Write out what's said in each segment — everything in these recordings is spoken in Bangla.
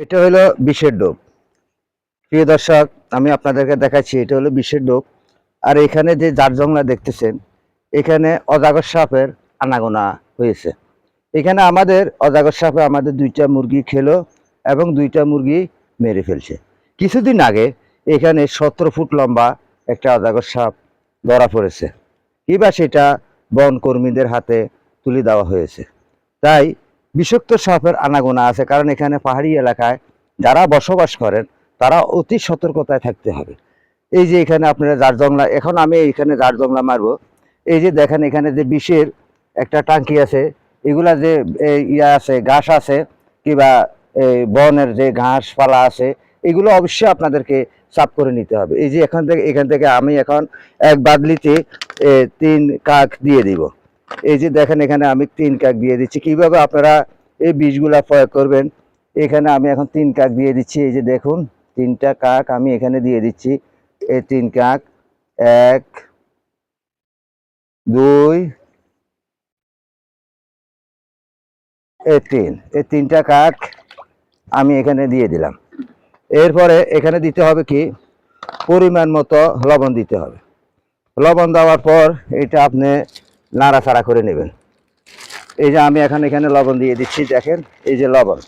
এটা হলো বিষের ডোব প্রিয় দর্শক, আমি আপনাদেরকে দেখাচ্ছি, এটা হলো বিষের ডোব আর এখানে যে জার জংলা দেখতেছেন, এখানে অজাগর সাপের আনাগোনা হয়েছে। এখানে আমাদের অজাগর সাপে আমাদের দুইটা মুরগি খেলো এবং দুইটা মুরগি মেরে ফেলছে। কিছুদিন আগে এখানে সতেরো ফুট লম্বা একটা অজাগর সাপ ধরা পড়েছে। কিবা সেটা বন কর্মীদের হাতে তুলে দেওয়া হয়েছে। তাই বিষাক্ত সাপের আনাগোনা আছে, কারণ এখানে পাহাড়ি এলাকায় যারা বসবাস করেন, তারা অতি সতর্কতায় থাকতে হবে। এই যে এখানে আপনারা জার জংলা, এখন আমি এখানে জার জংলা মারবো, এই যে দেখেন এখানে যে বিষের একটা টাঙ্কি আছে, এগুলা যে ইয়া আছে, ঘাস আছে, কিংবা এই বনের যে ঘাস পালা আছে, এগুলো অবশ্যই আপনাদেরকে সাফ করে নিতে হবে। এই যে এখান থেকে এখান থেকে আমি এখন এক বাদলিতে তিন কাক দিয়ে দিব। এই যে দেখেন এখানে আমি তিন কাক দিয়ে দিচ্ছি। কীভাবে আপনারা এই বীজগুলা প্রয়োগ করবেন? এখানে আমি এখন তিন কাক দিয়ে দিচ্ছি। এই যে দেখুন, তিনটা কাক আমি এখানে দিয়ে দিচ্ছি। এই তিন কাক, এক, দুই, এই তিন। এই তিনটা কাক আমি এখানে দিয়ে দিলাম। এরপরে এখানে দিতে হবে কি? পরিমাণ মতো লবণ দিতে হবে। লবণ দেওয়ার পর এটা আপনি নাড়াচাড়া করে নেবেন। এই যে আমি এখন এখানে লবণ দিয়ে দিচ্ছি, দেখেন, এই যে লবণ।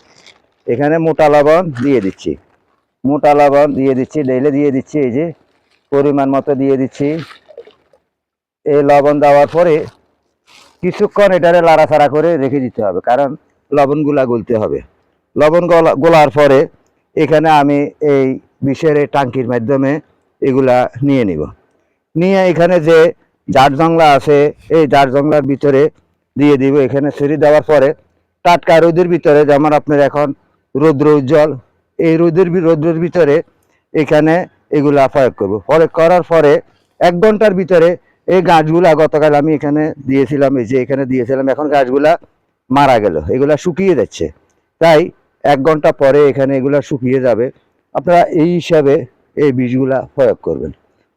এখানে মোটা লবণ দিয়ে দিচ্ছি। মোটা লবণ দিয়ে দিচ্ছি ডেলে দিয়ে দিচ্ছি, এই যে পরিমাণ মতো দিয়ে দিচ্ছি। এই লবণ দেওয়ার পরে কিছুক্ষণ এটারে লাড়াচাড়া করে রেখে দিতে হবে, কারণ লবণগুলা গলতে হবে। লবণ গলা গোলার পরে এখানে আমি এই বিষের টাঙ্কির মাধ্যমে এগুলা নিয়ে নিব। নিয়ে এখানে যে জার জংলা আছে, এই জার জংলার ভিতরে দিয়ে দিব। এখানে ছড়ি দেওয়ার পরে টাটকা রোদের ভিতরে, যেমন আপনার এখন রৌদ্র উজ্জ্বল, এই রোদের রৌদ্রের ভিতরে এখানে এগুলা প্রয়োগ করব। প্রয়োগ করার পরে এক ঘণ্টার ভিতরে এই গাছগুলা, গতকাল আমি এখানে দিয়েছিলাম, এই যে এখানে দিয়েছিলাম, এখন গাছগুলা মারা গেল, এগুলা শুকিয়ে যাচ্ছে। তাই এক ঘণ্টা পরে এখানে এগুলা শুকিয়ে যাবে। আপনারা এই হিসাবে এই বীজগুলা প্রয়োগ করবেন।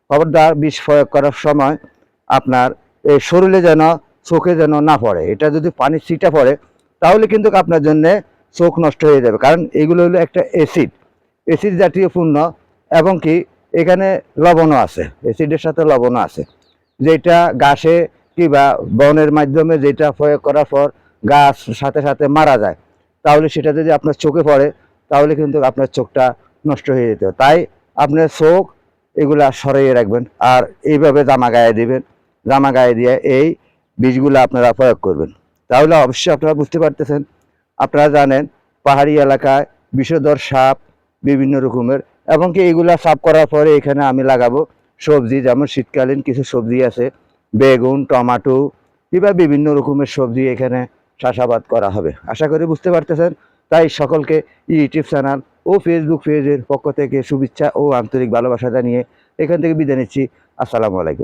খবরদার বীজ প্রয়োগ করার সময় আপনার শরীরে যেন, চোখে যেন না পড়ে। এটা যদি পানির ছিটা পড়ে, তাহলে কিন্তু আপনার জন্য চোখ নষ্ট হয়ে যাবে। কারণ এগুলো হলো একটা অ্যাসিড অ্যাসিড জাতীয় পূর্ণ এবং কি, এখানে লবণও আছে। অ্যাসিডের সাথে লবণও আছে। যেটা গাছে কিংবা বনের মাধ্যমে যেটা প্রয়োগ করার পর গাছ সাথে সাথে মারা যায়, তাহলে সেটা যদি আপনার চোখে পড়ে, তাহলে কিন্তু আপনার চোখটা নষ্ট হয়ে যেতে। তাই আপনার চোখ এগুলা সরিয়ে রাখবেন। আর এইভাবে জামা গায়ে দিবেন। জামা গায়ে দিয়ে এই বীজগুলো আপনারা প্রয়োগ করবেন। তাহলে অবশ্যই আপনারা বুঝতে পারতেছেন। আপনারা জানেন, পাহাড়ি এলাকায় বিষধর সাপ বিভিন্ন রকমের, এবং কি এগুলা সাফ করার পরে এখানে আমি লাগাবো সবজি, যেমন শীতকালীন কিছু সবজি আছে, বেগুন, টমাটো কিংবা বিভিন্ন রকমের সবজি এখানে চাষাবাদ করা হবে। আশা করি বুঝতে পারতেছেন। তাই সকলকে ইউটিউব চ্যানেল ও ফেসবুক পেজের পক্ষ থেকে শুভেচ্ছা ও আন্তরিক ভালোবাসা জানিয়ে এখান থেকে বিদায় নিচ্ছি। আসসালামু আলাইকুম।